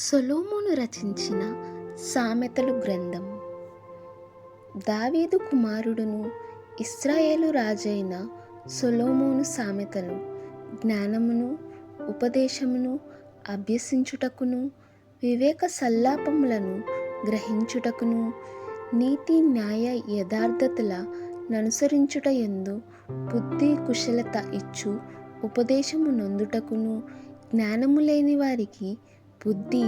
సొలోమోను రచించిన సామెతలు గ్రంథం. దావీదు కుమారుడును ఇస్రాయేలు రాజైన సొలోమోను సామెతలు జ్ఞానమును ఉపదేశమును అభ్యసించుటకును వివేక సల్లాపములను గ్రహించుటకును నీతి న్యాయ యథార్థతల ననుసరించుట ఎందు బుద్ధి కుశలత ఇచ్చు ఉపదేశము నొందుటకును జ్ఞానము లేని వారికి బుద్ధి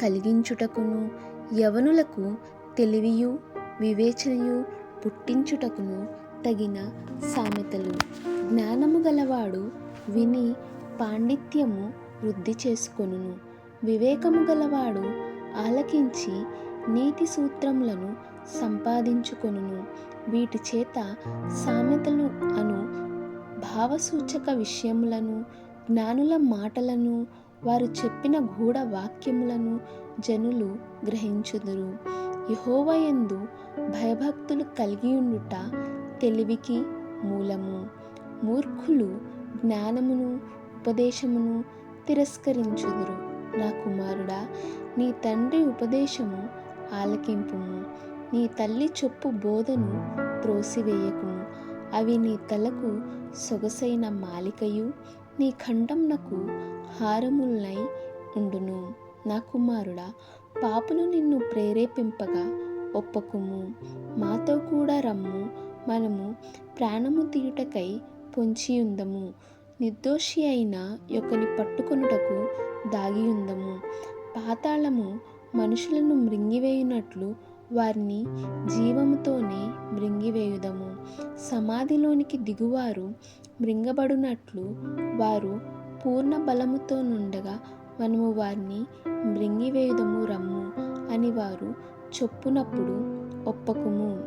కలిగించుటకును యవనులకు తెలివియు వివేచనయు పుట్టించుటకును తగిన సామెతలు. జ్ఞానము గలవాడు విని పాండిత్యము వృద్ధి చేసుకొనును. వివేకము గలవాడు ఆలకించి నీతి సూత్రములను సంపాదించుకొనును. వీటి చేత సామెతలు అను భావసూచక విషయములను జ్ఞానుల మాటలను వారు చెప్పిన గూఢ వాక్యములను జనులు గ్రహించుదురు. యహోవయందు భయభక్తులు కలిగి ఉండుట తెలివికి మూలము. మూర్ఖులు జ్ఞానమును ఉపదేశమును తిరస్కరించుదురు. నా కుమారుడా నీ తండ్రి ఉపదేశము ఆలకింపుము. నీ తల్లి చొప్పు బోధను త్రోసివేయకుము. అవి నీ తలకు సొగసైన మాలికయు. నీ ఖండంనకు హారములై ఉండును. నా కుమారుడా పాపులు నిన్ను ప్రేరేపింపగా ఒప్పకుము. మాతో కూడా రమ్ము. మనము ప్రాణము తీయుటకై పొంచి ఉందము నిర్దోషి అయిన యొక్కని పట్టుకొనుటకు దాగి ఉందము పాతాళము మనుషులను మృంగివేయునట్లు వారిని జీవముతోనే మృంగివేయుదము. సమాధిలోనికి దిగువారు మృంగబడునట్లు వారు పూర్ణ బలముతో నుండగా మనము వారిని మృంగివేయుదము రమ్ము అని వారు చొప్పునప్పుడు ఒప్పకుము.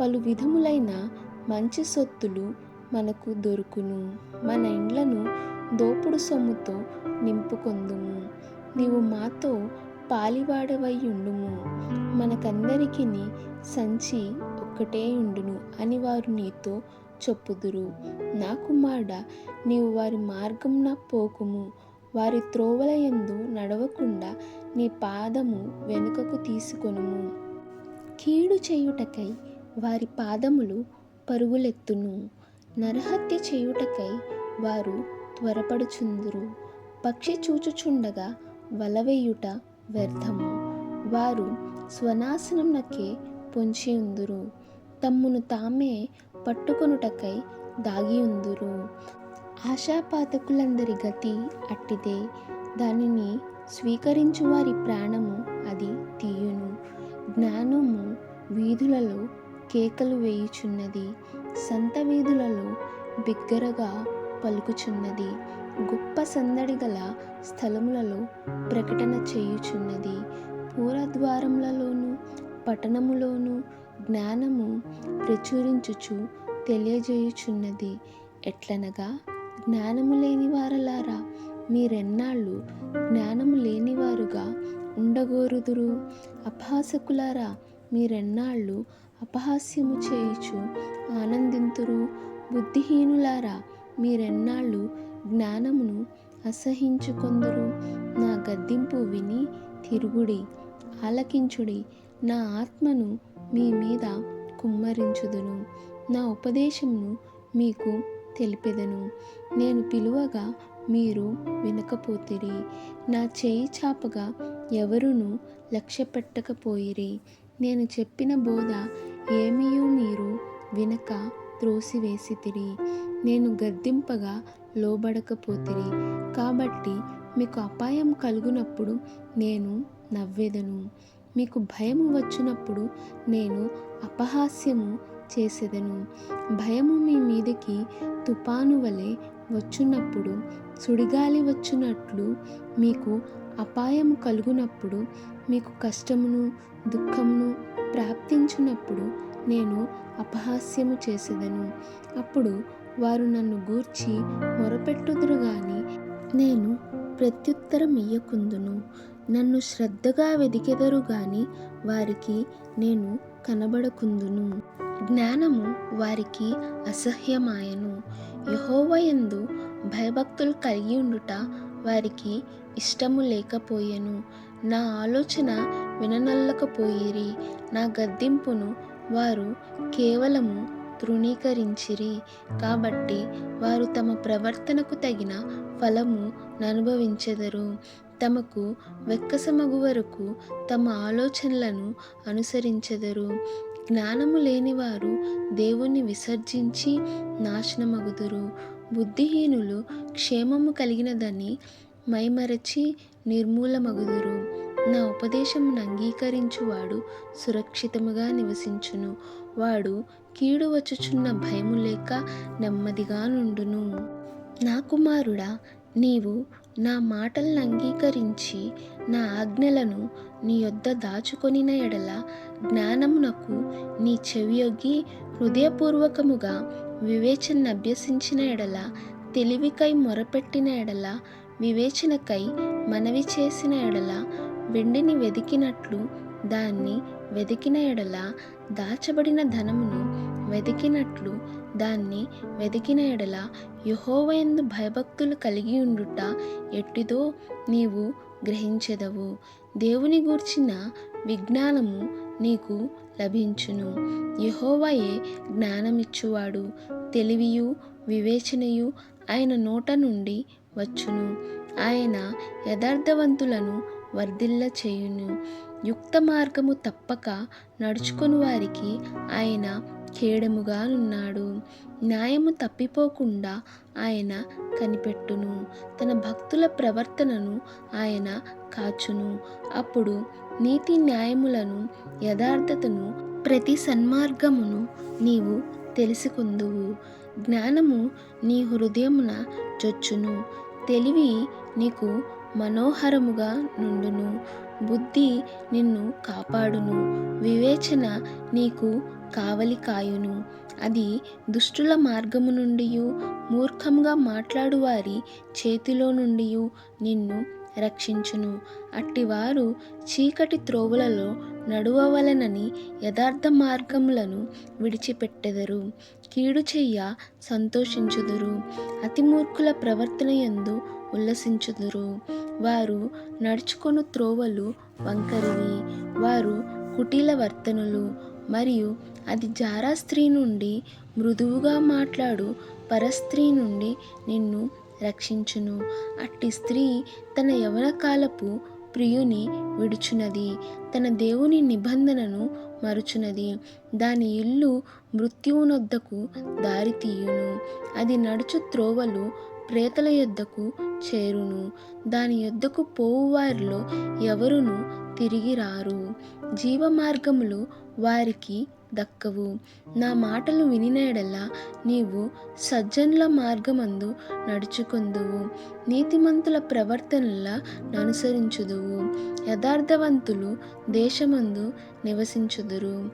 పలు విధములైన మంచి సొత్తులు మనకు దొరుకును. మన ఇండ్లను దోపుడు సొమ్ముతో నింపుకొందుము. నీవు మాతో పాలివాడవై ఉండుము. మనకందరికీ సంచి ఒక్కటే ఉండును అని వారు నీతో చెప్పుదురు. నా కుమారుడ నీవు వారి మార్గంన పోకుము. వారి త్రోవల యందు నడవకుండా నీ పాదము వెనుకకు తీసుకొనుము. కీడు చేయుటకై వారి పాదములు పరుగులెత్తును. నరహత్య చేయుటకై వారు త్వరపడుచుందురు. పక్షి చూచుచుండగా వలవేయుట వ్యర్థము. వారు స్వనాశనమునకే పొంచి ఉందురు తమ్మును తామే పట్టుకొనుటకై దాగి ఉందురు. ఆశాపాతకులందరి గతి అట్టిదే. దానిని స్వీకరించు వారి ప్రాణము అది తీయును. జ్ఞానము వీధులలో కేకలు వేయుచున్నది. సంత వీధులలో బిగ్గరగా పలుకుచున్నది. గొప్ప సందడి గల స్థలములలో ప్రకటన చేయుచున్నది. పూరద్వారములలోను పట్టణములోను జ్ఞానము ప్రచురించుచు తెలియజేయుచున్నది ఎట్లనగా జ్ఞానము లేని వారలారా మీరెన్నాళ్ళు జ్ఞానము లేనివారుగా ఉండగోరుదురు? అపహాసకులారా మీరెన్నాళ్ళు అపహాస్యము చేయుచు ఆనందింతురు? బుద్ధిహీనులారా మీరెన్నాళ్ళు జ్ఞానమును అసహించుకొందురు? నా గద్దింపు విని తిరుగుడి ఆలకించుడి నా ఆత్మను మీ మీద కుమ్మరించుదును. నా ఉపదేశమును మీకు తెలిపెదను. నేను పిలువగా మీరు వినకపోతిరి. నా చేయి చాపగా ఎవరును లక్ష్యపెట్టకపోయిరి. నేను చెప్పిన బోధ ఏమియూ మీరు వినక త్రోసివేసితిరి. నేను గద్దింపగా లోబడకపోతిరి. కాబట్టి మీకు అపాయం కలుగునప్పుడు నేను నవ్వెదను. మీకు భయము వచ్చినప్పుడు నేను అపహాస్యము చేసేదను. భయము మీ మీదకి తుపాను వలె వచ్చున్నప్పుడు సుడిగాలి వచ్చినట్లు మీకు అపాయము కలుగునప్పుడు మీకు కష్టమును దుఃఖమును ప్రాప్తించినప్పుడు నేను అపహాస్యము చేసేదను. అప్పుడు వారు నన్ను గూర్చి మొరపెట్టుదురు గాని నేను ప్రత్యుత్తరం ఇయ్యకుందును నన్ను శ్రద్ధగా వెదికెదరు గాని వారికి నేను కనబడకుందును. జ్ఞానము వారికి అసహ్యమాయను. యహోవయందు భయభక్తులు కలిగి ఉండుట వారికి ఇష్టము లేకపోయెను. నా ఆలోచన విననల్లకపోయిరి. నా గద్దింపును వారు కేవలము తృణీకరించిరి. కాబట్టి వారు తమ ప్రవర్తనకు తగిన ఫలము ననుభవించెదరు. తమకు వెక్కసమగు వరకు తమ ఆలోచనలను అనుసరించెదరు. జ్ఞానము లేనివారు దేవుణ్ణి విసర్జించి నాశనమగుదురు. బుద్ధిహీనులు క్షేమము కలిగినదని మైమరచి నిర్మూలమగుదురు. నా ఉపదేశమును అంగీకరించువాడు సురక్షితముగా నివసించును. వాడు కీడు వచ్చుచున్న భయము లేక నెమ్మదిగా నుండును. నా కుమారుడా నీవు నా మాటలను అంగీకరించి నా ఆజ్ఞలను నీ యొద్ద దాచుకొనిన ఎడల జ్ఞానమునకు నీ చెవియొగ్గి హృదయపూర్వకముగా వివేచన అభ్యసించిన ఎడల తెలివికై మొరపెట్టిన ఎడల వివేచనకై మనవి చేసిన ఎడల వెండిని వెదికినట్లు దాన్ని వెదికిన ఎడల దాచబడిన ధనమును వెదికినట్లు దాన్ని వెదికిన ఎడల యహోవయందు భయభక్తులు కలిగి ఉండుట ఎట్టిదో నీవు గ్రహించెదవు. దేవుని గూర్చిన విజ్ఞానము నీకు లభించును. యహోవయే జ్ఞానమిచ్చువాడు తెలివియు వివేచనయు ఆయన నోట నుండి వచ్చును. ఆయన యథార్థవంతులను వర్ధిల్ల చేయును. యుక్త మార్గము తప్పక నడుచుకుని వారికి ఆయన కేడముగా ఉన్నాడు న్యాయము తప్పిపోకుండా ఆయన కనిపెట్టును. తన భక్తుల ప్రవర్తనను ఆయన కాచును. అప్పుడు నీతి న్యాయములను యథార్థతను ప్రతి సన్మార్గమును నీవు తెలుసుకుందువు. జ్ఞానము నీ హృదయమున చొచ్చును. తెలివి నీకు మనోహరముగా నుండును. బుద్ధి నిన్ను కాపాడును. వివేచన నీకు కావలి కాయును. అది దుష్టుల మార్గము నుండి మూర్ఖంగా మాట్లాడువారి చేతిలో నుండి నిన్ను రక్షించును. అట్టివారు చీకటి త్రోవులలో నడువవలనని యథార్థ మార్గములను విడిచిపెట్టెదరు. కీడు చెయ్య సంతోషించుదురు. అతి మూర్ఖుల ప్రవర్తన యందు ఉల్లసించుదురు. వారు నడుచుకొను త్రోవలు వంకరివి. వారు కుటీల వర్తనులు. మరియు అది జారా స్త్రీ నుండి మృదువుగా మాట్లాడు పరస్త్రీ నుండి నిన్ను రక్షించును. అట్టి స్త్రీ తన యవన కాలపు ప్రియుని విడుచునది తన దేవుని నిబంధనను మరుచునది. దాని ఇల్లు మృత్యువునొద్దకు దారితీయును అది నడుచు త్రోవలు ప్రేతల యొద్దకు చేరును. దాని యొద్దకు పోవు వారిలో ఎవరును తిరిగి రారు. జీవ మార్గములు వారికి దక్కవు. నా మాటలు వినినడల్లా నీవు సజ్జనుల మార్గమందు నడుచుకొందువు. నీతిమంతుల ప్రవర్తనల అనుసరించుదువు యథార్థవంతులు దేశమందు నివసించుదురు.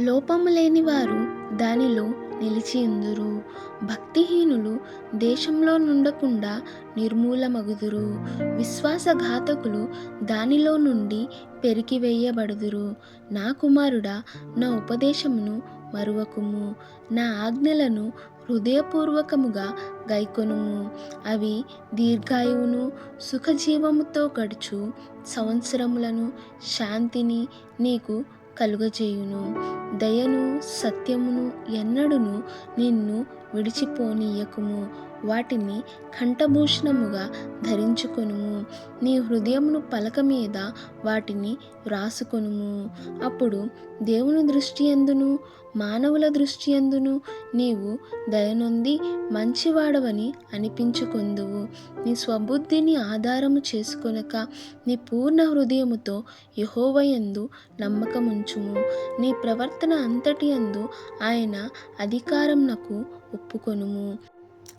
లోపము లేని వారు దానిలో నిలిచియుందురు భక్తిహీనులు దేశంలో నుండకుండా నిర్మూలమగుదురు. విశ్వాసఘాతకులు దానిలో నుండి పెరికివేయబడుదురు. నా కుమారుడా నా ఉపదేశమును మరువకుము. నా ఆజ్ఞలను హృదయపూర్వకముగా గైకొనుము. అవి దీర్ఘాయువును సుఖజీవముతో గడుచు. సంవత్సరములను శాంతిని నీకు కలుగజేయును. దయను సత్యమును ఎన్నడును నిన్ను విడిచిపోనీయకుము. వాటిని కంఠభూషణముగా ధరించుకొనుము. నీ హృదయమును పలక మీద వాటిని వ్రాసుకొనుము అప్పుడు దేవుని దృష్టి ఎందును? మానవుల దృష్టి ఎందును నీవు దయనొంది మంచివాడవని అనిపించుకొందువు. నీ స్వబుద్ధిని ఆధారము చేసుకొనక నీ పూర్ణ హృదయముతో యహోవయందు నమ్మకముంచుము. నీ ప్రవర్తన అంతటి అందు ఆయన అధికారంనకు ఒప్పుకొనుము.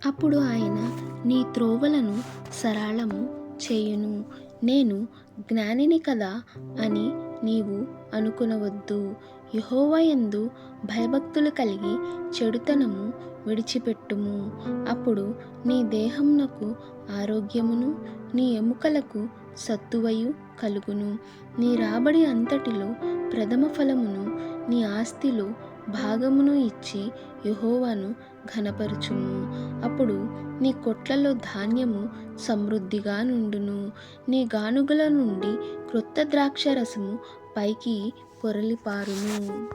అప్పుడు ఆయన నీ త్రోవలను సరళము చేయును. నేను జ్ఞానిని కదా అని నీవు అనుకునవద్దు. యహోవయందు భయభక్తులు కలిగి చెడుతనము విడిచిపెట్టుము. అప్పుడు నీ దేహమునకు ఆరోగ్యమును నీ ఎముకలకు సత్తువయు కలుగును. నీ రాబడి అంతటిలో ప్రథమ ఫలమును నీ ఆస్తిలో భాగమును ఇచ్చి యహోవాను ఘనపరచుము. అప్పుడు నీ కొట్లలో ధాన్యము సమృద్ధిగా నుండును. నీ గానుగల నుండి క్రొత్త ద్రాక్షరసము పైకి పొరలిపారును.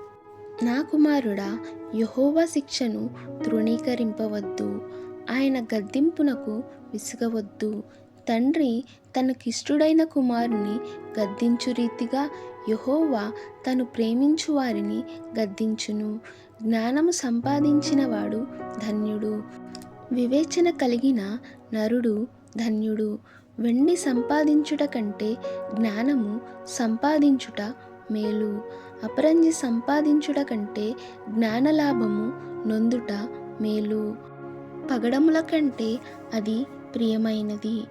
నా కుమారుడా యహోవా శిక్షను తృణీకరింపవద్దు. ఆయన గద్దింపునకు విసుగవద్దు. తండ్రి తనకిష్టుడైన కుమారుని గద్దించు రీతిగా యహోవా తను ప్రేమించు వారిని గద్దించును. జ్ఞానము సంపాదించినవాడు ధన్యుడు. వివేచన కలిగిన నరుడు ధన్యుడు. వెండి సంపాదించుట కంటే జ్ఞానము సంపాదించుట మేలు. అపరంజి సంపాదించుట కంటే జ్ఞానలాభము నొందుట మేలు. పగడముల కంటే అది ప్రియమైనది.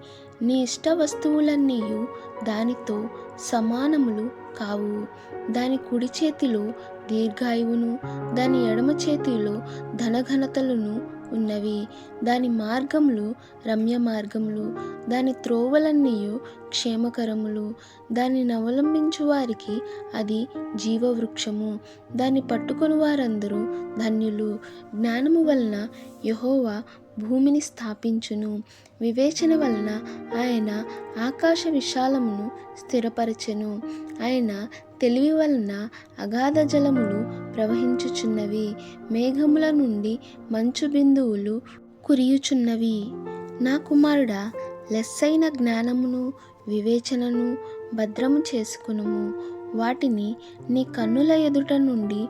నీ ఇష్ట వస్తువులన్నీయు దానితో సమానములు కావు. దాని కుడి చేతిలో దీర్ఘాయువును దాని ఎడమ చేతిలో ధనఘనతలను ఉన్నవి. దాని మార్గములు రమ్య మార్గములు దాని త్రోవలన్నీయు క్షేమకరములు. దానిని అవలంబించు వారికి అది జీవవృక్షము. దాన్ని పట్టుకొని వారందరూ ధన్యులు. జ్ఞానము వలన యహోవా భూమిని స్థాపించును. వివేచన వలన ఆయన ఆకాశ విశాలమును స్థిరపరచెను. ఆయన తెలివి వలన అగాధ జలములు ప్రవహించుచున్నవి. మేఘముల నుండి మంచు బిందువులు కురియుచున్నవి. నా కుమారుడా లెస్సైన జ్ఞానమును వివేచనను భద్రము చేసుకునుము. వాటిని నీ కన్నుల ఎదుట నుండి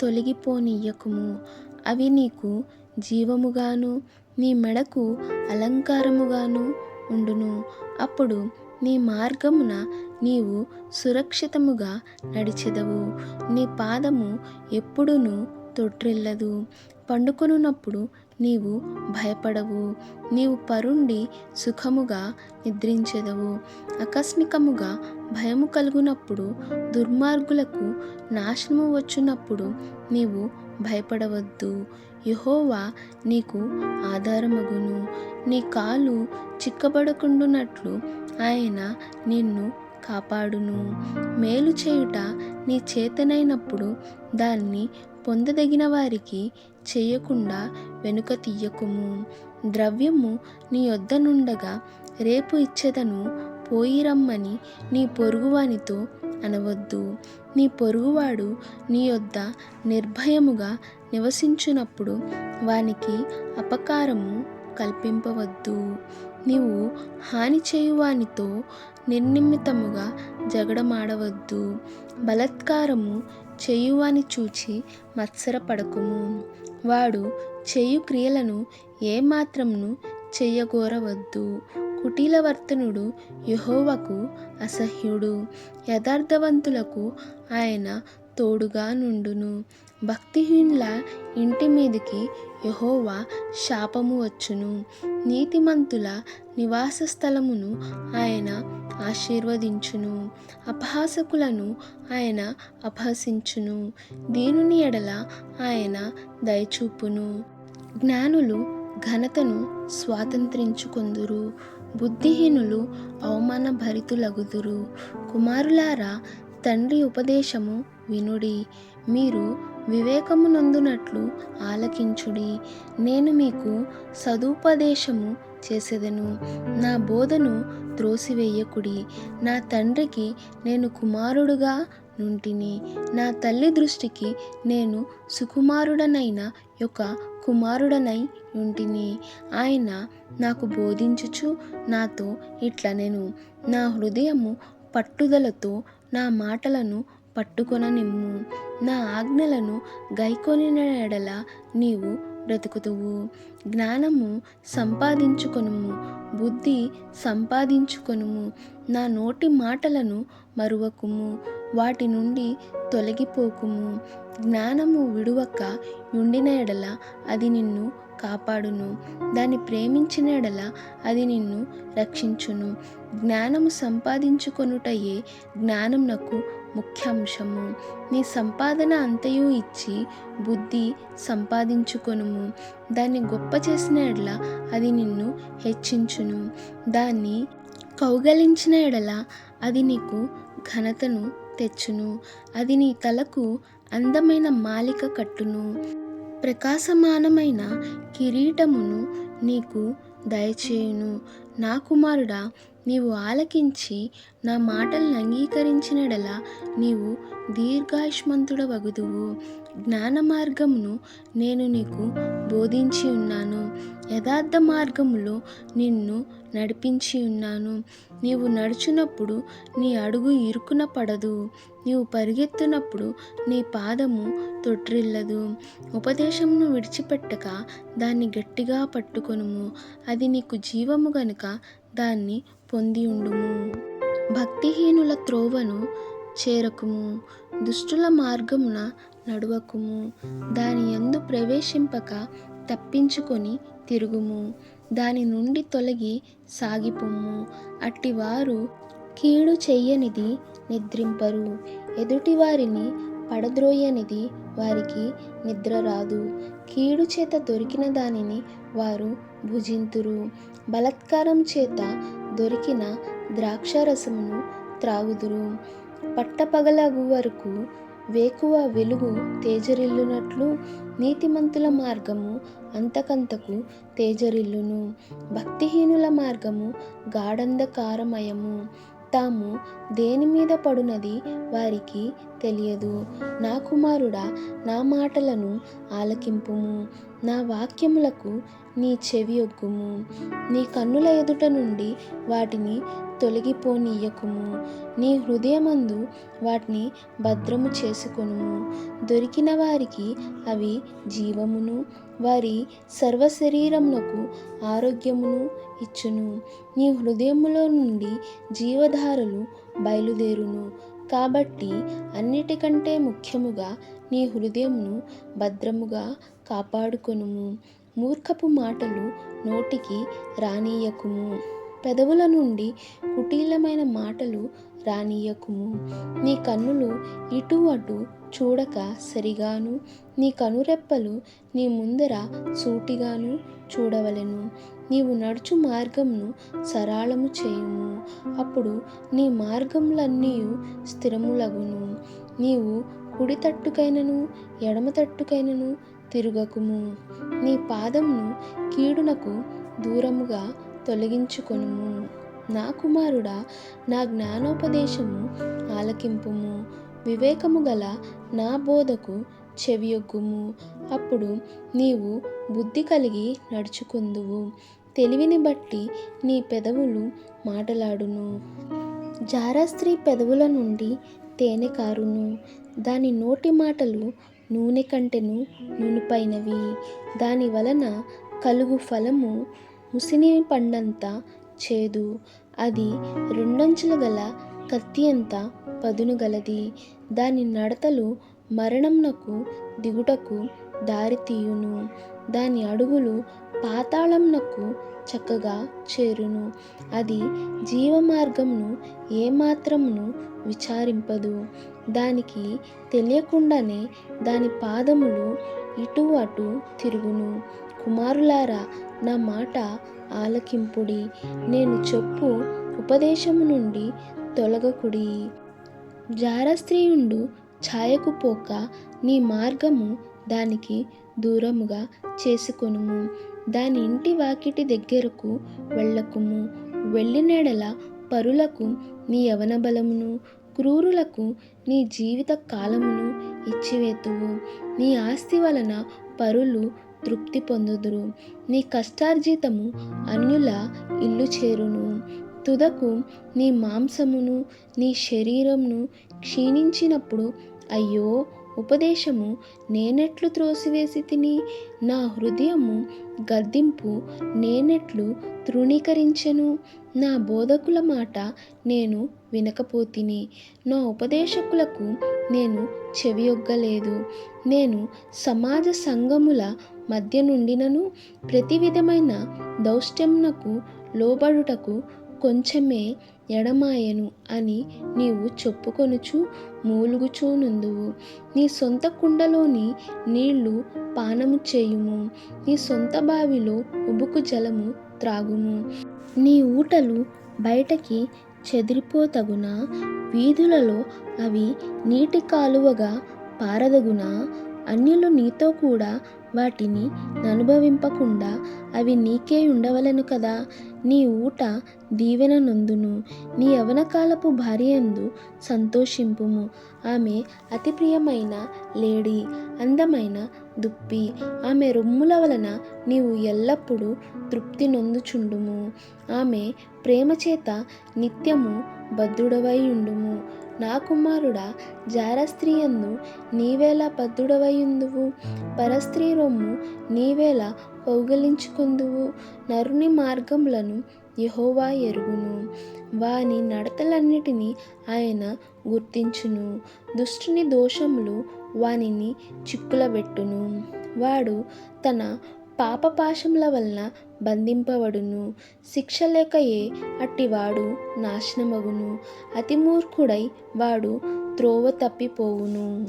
తొలగిపోనీయకుము. అవి నీకు జీవముగాను నీ మెడకు అలంకారముగాను ఉండును. అప్పుడు నీ మార్గమున నీవు సురక్షితముగా నడిచెదవు. నీ పాదము ఎప్పుడును తొట్రిల్లదు. పండుకొనున్నప్పుడు నీవు భయపడవు. నీవు పరుండి సుఖముగా నిద్రించెదవు. ఆకస్మికముగా భయము కలుగునప్పుడు దుర్మార్గులకు నాశనము వచ్చినప్పుడు నీవు భయపడవద్దు. యహోవా నీకు ఆధారమగును. నీ కాలు చిక్కబడకుండునట్లు ఆయన నిన్ను కాపాడును. మేలు చేయుట నీ చేతనైనప్పుడు దాన్ని పొందదగిన వారికి చేయకుండా వెనుక తీయకుము. ద్రవ్యము నీ వద్ద నుండగా రేపు ఇచ్చేదను పోయి రమ్మని నీ పొరుగువానితో అనవద్దు. నీ పొరుగువాడు నీ యొద్ద నిర్భయముగా నివసించినప్పుడు వానికి అపకారము కల్పింపవద్దు. నీవు హాని చేయువానితో నిర్నిమితముగా జగడమాడవద్దు. బలత్కారము చేయువాని చూచి మత్సరపడకుము. వాడు చేయు క్రియలను ఏమాత్రమును చెయ్యగోరవద్దు కుటీలవర్తనుడు యహోవకు అసహ్యుడు. యథార్థవంతులకు ఆయన తోడుగా నుండును. భక్తిహీనుల ఇంటి మీదికి యెహోవా శాపము వచ్చును. నీతిమంతుల నివాస స్థలమును ఆయన ఆశీర్వదించును. అపహాసకులను ఆయన అపహసించును. దీనుని ఎడల ఆయన దయచూపును. జ్ఞానులు ఘనతను స్వాతంత్రించుకొందురు. బుద్ధిహీనులు అవమాన భరితులగుదురు కుమారులారా తండ్రి ఉపదేశము వినుడి. మీరు వివేకము నందునట్లు ఆలకించుడి. నేను మీకు సదుపదేశము చేసేదను. నా బోధను త్రోసివేయకుడి. నా తండ్రికి నేను కుమారుడుగా నుంటిని. నా తల్లి దృష్టికి నేను సుకుమారుడనైన యొక్క కుమారుడనై ఉంటిని ఆయన నాకు బోధించుచు నాతో ఇట్లా నేను నా హృదయము పట్టుదలతో నా మాటలను పట్టుకొననిమ్ము నా ఆజ్ఞలను గైకొనిన ఎడల నీవు బ్రతుకుతువు. జ్ఞానము సంపాదించుకొనుము. బుద్ధి సంపాదించుకొనుము. నా నోటి మాటలను మరువకుము. వాటి నుండి తొలగిపోకుము. జ్ఞానము విడువక ఉండిన ఎడల అది నిన్ను కాపాడును. దాన్ని ప్రేమించిన ఎడల అది నిన్ను రక్షించును. జ్ఞానము సంపాదించుకొనుటయే జ్ఞానమునకు ముఖ్యాంశము. నీ సంపాదన అంతయు ఇచ్చి బుద్ధి సంపాదించుకొనుము. దాన్ని గొప్ప చేసిన ఎడల అది నిన్ను హెచ్చించును. దాన్ని కౌగలించిన ఎడల అది నీకు ఘనతను తెచ్చును. అది నీ తలకు అందమైన మాలిక కట్టును. ప్రకాశమానమైన కిరీటమును నీకు దయచేయును. నా కుమారుడా నీవు ఆలకించి నా మాటలను అంగీకరించినడల నీవు దీర్ఘాయుష్మంతుడ వగుదువు జ్ఞాన మార్గమును నేను నీకు బోధించి ఉన్నాను. యథార్థ మార్గములో నిన్ను నడిపించి ఉన్నాను. నీవు నడుచునప్పుడు నీ అడుగు ఇరుకున పడదు. నీవు పరిగెత్తునప్పుడు నీ పాదము తొట్రిల్లదు. ఉపదేశమును విడిచిపెట్టక దాన్ని గట్టిగా పట్టుకొనుము. అది నీకు జీవము గనుక దాన్ని పొంది ఉండుము. భక్తిహీనుల త్రోవను చేరకుము. దుష్టుల మార్గమున నడువకుము. దాని యందు ప్రవేశింపక తప్పించుకొని తిరుగుము. దాని నుండి తొలగి సాగిపోము. అట్టివారు కీడు చెయ్యనిది నిద్రింపరు. ఎదుటి వారిని పడద్రోయనిది వారికి నిద్ర రాదు. కీడు చేత దొరికిన దానిని వారు భుజింతురు. బలత్కారం చేత దొరికిన ద్రాక్షరసమును త్రాగుదురు. పట్టపగలగు వరకు వేకువ వెలుగు తేజరిల్లునట్లు నీతిమంతుల మార్గము అంతకంతకు తేజరిల్లును. భక్తిహీనుల మార్గము గాఢంధకారమయము. తాము దేని మీద పడునది వారికి తెలియదు. నా కుమారుడా నా మాటలను ఆలకింపుము. నా వాక్యములకు నీ చెవి ఒగ్గుము. నీ కన్నుల ఎదుట నుండి వాటిని తొలగిపోనీయకుము. నీ హృదయమందు వాటిని భద్రము చేసుకొనుము. దొరికిన వారికి అవి జీవమును వారి సర్వశరీరమునకు ఆరోగ్యమును ఇచ్చును. నీ హృదయములో నుండి జీవధారలు బయలుదేరును. కాబట్టి అన్నిటికంటే ముఖ్యముగా నీ హృదయమును భద్రముగా కాపాడుకొనుము. మూర్ఖపు మాటలు నోటికి రానీయకుము. పెదవుల నుండి కుటీలమైన మాటలు రానీయకుము. నీ కన్నులు ఇటు అటు చూడక సరిగాను. నీ కనురెప్పలు నీ ముందర సూటిగాను చూడవలెను. నీవు నడుచు మార్గంను సరళము చేయుము. అప్పుడు నీ మార్గములన్నీ స్థిరములగును. నీవు కుడి తట్టుకైనను ఎడమ తట్టుకైనను తిరుగకుము. నీ పాదమును కీడునకు దూరముగా తొలగించుకొనుము. నా కుమారుడా నా జ్ఞానోపదేశము ఆలకింపుము. వివేకము గల నా బోధకు చెవియొగ్గుము. అప్పుడు నీవు బుద్ధి కలిగి నడుచుకుందువు. తెలివిని బట్టి నీ పెదవులు మాటలాడును. జారాస్త్రీ పెదవుల నుండి తేనె కారును. దాని నోటి మాటలు నూనె కంటెను నూనెపైనవి. దాని వలన కలుగు ఫలము ముసిని పండంత చేదు. అది రెండంచుల గల కత్తి అంత పదును గలది. దాని నడతలు మరణంనకు దిగుటకు దారితీయును దాని అడుగులు పాతాళంనకు చక్కగా చేరును. అది జీవమార్గంను ఏమాత్రమును విచారింపదు. దానికి తెలియకుండానే దాని పాదములు ఇటు అటు తిరుగును. కుమారులారా నా మాట ఆలకింపుడి. నేను చెప్పు ఉపదేశము నుండి తొలగకుడి. జారస్త్రీయుండు ఛాయకు పోక నీ మార్గము దానికి దూరముగా చేసుకొనుము. దాని ఇంటి వాకిటి దగ్గరకు వెళ్ళకుము. వెళ్ళినెడల పరులకు నీ యవన బలమును క్రూరులకు నీ జీవిత కాలమును ఇచ్చివేతువు. నీ ఆస్తి వలన పరులు తృప్తి పొందుదురు. నీ కష్టార్జితము అన్యుల ఇల్లు చేరును. తుదకు నీ మాంసమును నీ శరీరమును క్షీణించినప్పుడు అయ్యో ఉపదేశము నేనెట్లు త్రోసివేసి తిని నా హృదయము గద్దింపు నేనెట్లు తృణీకరించెను. నా బోధకుల మాట నేను వినకపోతిని. నా ఉపదేశకులకు నేను చెవియొగ్గలేదు. నేను సమాజ సంఘముల మధ్య నుండినను ప్రతి విధమైన దౌష్టమునకు లోబడుటకు కొంచెమే ఎడమాయెను అని నీవు చెప్పుకొనుచు మూలుగుచూనుందువు. నీ సొంత కుండలోని నీళ్ళు పానము చేయుము. నీ సొంత బావిలో ఉబుకు జలము త్రాగుము. నీ ఊటలు బయటకి చెదిరిపోతగున? వీధులలో అవి నీటి కాలువగా పారదగునా? అన్యులు నీతో కూడా వాటిని అనుభవింపకుండా అవి నీకే ఉండవలెను కదా. నీ ఊట దీవెన నొందును. నీ యవనకాలపు భార్యందు సంతోషింపుము. ఆమె అతి ప్రియమైన లేడీ అందమైన దుప్పి. ఆమె రొమ్ముల వలన నీవు ఎల్లప్పుడూ తృప్తి నొందుచుండుము. ఆమె ప్రేమ చేత నిత్యము బద్ధుడవై ఉండుము. నా కుమారుడా జారస్త్రీయందు నీవేలా బద్ధుడవైయుందువు పరస్త్రీ రొమ్ము నీవేలా కౌగలించుకుందువు నరుని మార్గములను యహోవా ఎరుగును. వాని నడతలన్నిటినీ ఆయన గుర్తించును. దుష్టుని దోషములు వానిని చిక్కులబెట్టును. వాడు తన పాపపాశముల వలన బంధింపబడును. శిక్ష లేకయే అట్టివాడు నాశనమగును. అతి మూర్ఖుడై వాడు త్రోవ తప్పిపోవును.